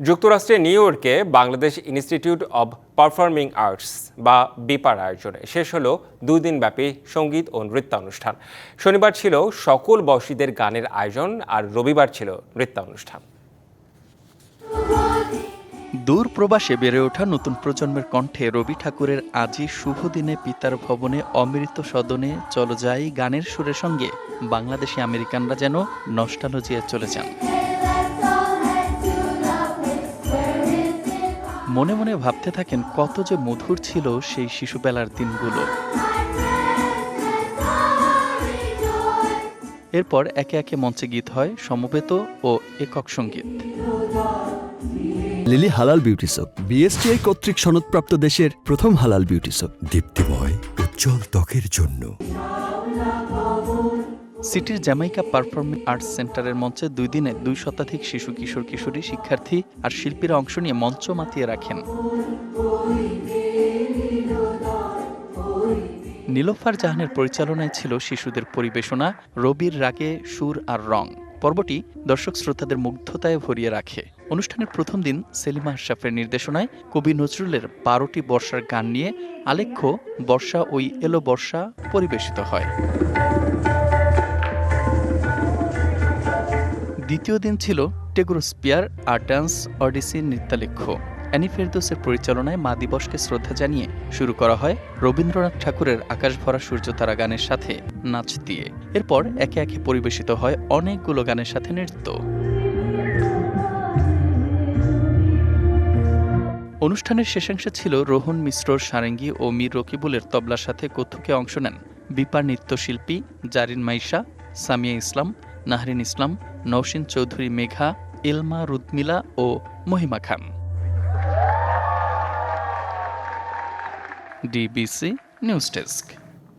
যুক্তরাষ্ট্রের নিউ ইয়র্কে Bangladesh institute of performing arts বা বিপার আয়োজনে শেষ হলো দুই দিনব্যাপী সংগীত ও নৃত্যানুষ্ঠান। শনিবার ছিল সকল বয়সীদের গানের আয়োজন আর রবিবার ছিল নৃত্যানুষ্ঠান। দূর প্রবাসে বেড়ে ওঠা নতুন প্রজন্মের কণ্ঠে রবি ঠাকুরের আজই শুভ দিনে পিতার ভবনে অমৃত সদনে চলো যাই গানের সুরের সঙ্গে বাংলাদেশি আমেরিকানরা যেন নষ্টালজিয়ে চলে যান। মনে মনে ভাবতে থাকেন কত যে মধুর ছিল সেই শিশুবেলার দিনগুলো। এরপর একে একে মঞ্চে গীত হয় সমবেত ও একক সংগীত। লিলি হালাল বিউটি সোপ, বিএসটিআই কর্তৃক সনদপ্রাপ্ত দেশের প্রথম হালাল বিউটি সোপ, দীপ্তিময়, উজ্জ্বল ত্বকের জন্য। সিটির জ্যামাইকা পারফর্মিং আর্টস সেন্টারের মঞ্চে দুই দিনে দুই শতাধিক শিশু, কিশোর, কিশোরী শিক্ষার্থী আর শিল্পীরা অংশ নিয়ে মঞ্চ মাতিয়ে রাখেন। নীলফার জাহানের পরিচালনায় ছিল শিশুদের পরিবেশনা, রবির রাগে সুর আর রং। পর্বটি দর্শক শ্রোতাদের মুগ্ধতায় ভরিয়ে রাখে। অনুষ্ঠানের প্রথম দিন সেলিমা আশরাফের নির্দেশনায় কবি নজরুলের বারোটি বর্ষার গান নিয়ে আলেখ্য বর্ষা ওই এলো বর্ষা পরিবেশিত হয়। দ্বিতীয় দিন ছিল টেগোরোস্পিয়ার আর ডান্স অডিসি নৃত্যালেখ্য। অ্যানি ফেরদোসের পরিচালনায় মা দিবসকে শ্রদ্ধা জানিয়ে শুরু করা হয় রবীন্দ্রনাথ ঠাকুরের আকাশ ভরা সূর্যতারা গানের সাথে নাচ দিয়ে। এরপর একে একে পরিবেশিত হয় অনেকগুলো গানের সাথে নৃত্য। অনুষ্ঠানের শেষাংশে ছিল রোহন মিশ্রর সারেঙ্গি ও মীর রকিবুলের তবলার সাথে কত্থকে অংশ নেন বিপার নৃত্যশিল্পী জারিন মাইশা, সামিয়া ইসলাম নাহরিন ইসলাম নৌসিন চৌধুরী মেঘা ইলমা রুদমিলা ও Mohima Khan. DBC news desk.